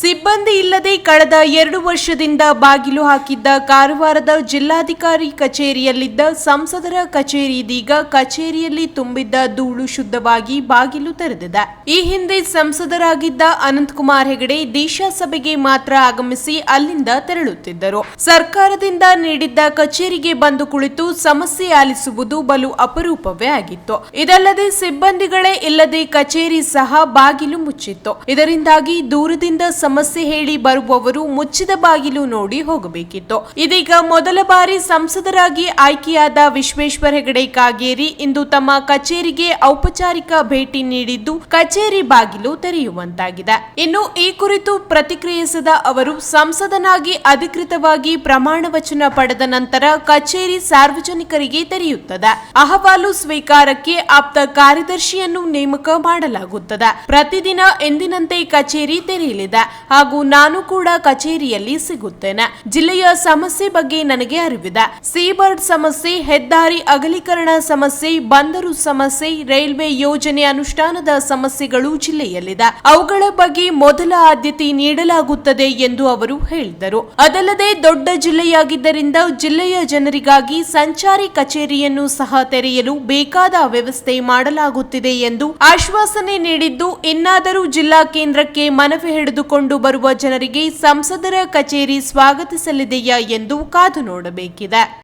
ಸಿಬ್ಬಂದಿ ಇಲ್ಲದೆ ಕಳೆದ ಎರಡು ವರ್ಷದಿಂದ ಬಾಗಿಲು ಹಾಕಿದ್ದ ಕಾರವಾರದ ಜಿಲ್ಲಾಧಿಕಾರಿ ಕಚೇರಿಯಲ್ಲಿದ್ದ ಸಂಸದರ ಕಚೇರಿ ಇದೀಗ ಕಚೇರಿಯಲ್ಲಿ ತುಂಬಿದ್ದ ಧೂಳು ಶುದ್ಧವಾಗಿ ಬಾಗಿಲು ತೆರೆದಿದೆ. ಈ ಹಿಂದೆ ಸಂಸದರಾಗಿದ್ದ ಅನಂತಕುಮಾರ್ ಹೆಗಡೆ ದೇಶ ಸಭೆಗೆ ಮಾತ್ರ ಆಗಮಿಸಿ ಅಲ್ಲಿಂದ ತೆರಳುತ್ತಿದ್ದರು. ಸರ್ಕಾರದಿಂದ ನೀಡಿದ್ದ ಕಚೇರಿಗೆ ಬಂದು ಕುಳಿತು ಸಮಸ್ಯೆ ಆಲಿಸುವುದು ಬಲು ಅಪರೂಪವೇ ಆಗಿತ್ತು. ಇದಲ್ಲದೆ ಸಿಬ್ಬಂದಿಗಳೇ ಇಲ್ಲದೆ ಕಚೇರಿ ಸಹ ಬಾಗಿಲು ಮುಚ್ಚಿತ್ತು. ಇದರಿಂದಾಗಿ ದೂರದಿಂದ ಸಮಸ್ಯೆ ಹೇಳಿ ಬರುವವರು ಮುಚ್ಚಿದ ಬಾಗಿಲು ನೋಡಿ ಹೋಗಬೇಕಿತ್ತು. ಇದೀಗ ಮೊದಲ ಬಾರಿ ಸಂಸದರಾಗಿ ಆಯ್ಕೆಯಾದ ವಿಶ್ವೇಶ್ವರ ಹೆಗಡೆ ಕಾಗೇರಿ ಇಂದು ತಮ್ಮ ಕಚೇರಿಗೆ ಔಪಚಾರಿಕ ಭೇಟಿ ನೀಡಿದ್ದು ಕಚೇರಿ ಬಾಗಿಲು ತೆರೆಯುವಂತಾಗಿದೆ. ಇನ್ನು ಈ ಕುರಿತು ಪ್ರತಿಕ್ರಿಯಿಸಿದ ಅವರು ಸಂಸದನಾಗಿ ಅಧಿಕೃತವಾಗಿ ಪ್ರಮಾಣ ವಚನ ಪಡೆದ ನಂತರ ಕಚೇರಿ ಸಾರ್ವಜನಿಕರಿಗೆ ತೆರೆಯುತ್ತದೆ. ಅಹವಾಲು ಸ್ವೀಕಾರಕ್ಕೆ ಆಪ್ತ ಕಾರ್ಯದರ್ಶಿಯನ್ನು ನೇಮಕ ಮಾಡಲಾಗುತ್ತದೆ. ಪ್ರತಿದಿನ ಎಂದಿನಂತೆ ಕಚೇರಿ ತೆರೆಯಲಿದೆ. ಹಾಗೂ ನಾನು ಕೂಡ ಕಚೇರಿಯಲ್ಲಿ ಸಿಗುತ್ತೇನೆ. ಜಿಲ್ಲೆಯ ಸಮಸ್ಯೆ ಬಗ್ಗೆ ನನಗೆ ಅರಿವಿದೆ. ಸೀಬರ್ಡ್ ಸಮಸ್ಯೆ, ಹೆದ್ದಾರಿ ಅಗಲೀಕರಣ ಸಮಸ್ಯೆ, ಬಂದರು ಸಮಸ್ಯೆ, ರೈಲ್ವೆ ಯೋಜನೆ ಅನುಷ್ಠಾನದ ಸಮಸ್ಯೆಗಳು ಜಿಲ್ಲೆಯಲ್ಲಿದೆ. ಅವುಗಳ ಬಗ್ಗೆ ಮೊದಲ ಆದ್ಯತೆ ನೀಡಲಾಗುತ್ತದೆ ಎಂದು ಅವರು ಹೇಳಿದರು. ಅದಲ್ಲದೆ ದೊಡ್ಡ ಜಿಲ್ಲೆಯಾಗಿದ್ದರಿಂದ ಜಿಲ್ಲೆಯ ಜನರಿಗಾಗಿ ಸಂಚಾರಿ ಕಚೇರಿಯನ್ನು ಸಹ ತೆರೆಯಲು ಬೇಕಾದ ವ್ಯವಸ್ಥೆ ಮಾಡಲಾಗುತ್ತಿದೆ ಎಂದು ಆಶ್ವಾಸನೆ ನೀಡಿದ್ದು, ಇನ್ನಾದರೂ ಜಿಲ್ಲಾ ಕೇಂದ್ರಕ್ಕೆ ಮನವಿ ಹಿಡಿದುಕೊಂಡು ಬರುವ ಜನರಿಗೆ ಸಂಸದರ ಕಚೇರಿ ಸ್ವಾಗತಿಸಲಿದೆಯಾ ಎಂದು ಕಾದು ನೋಡಬೇಕಿದೆ.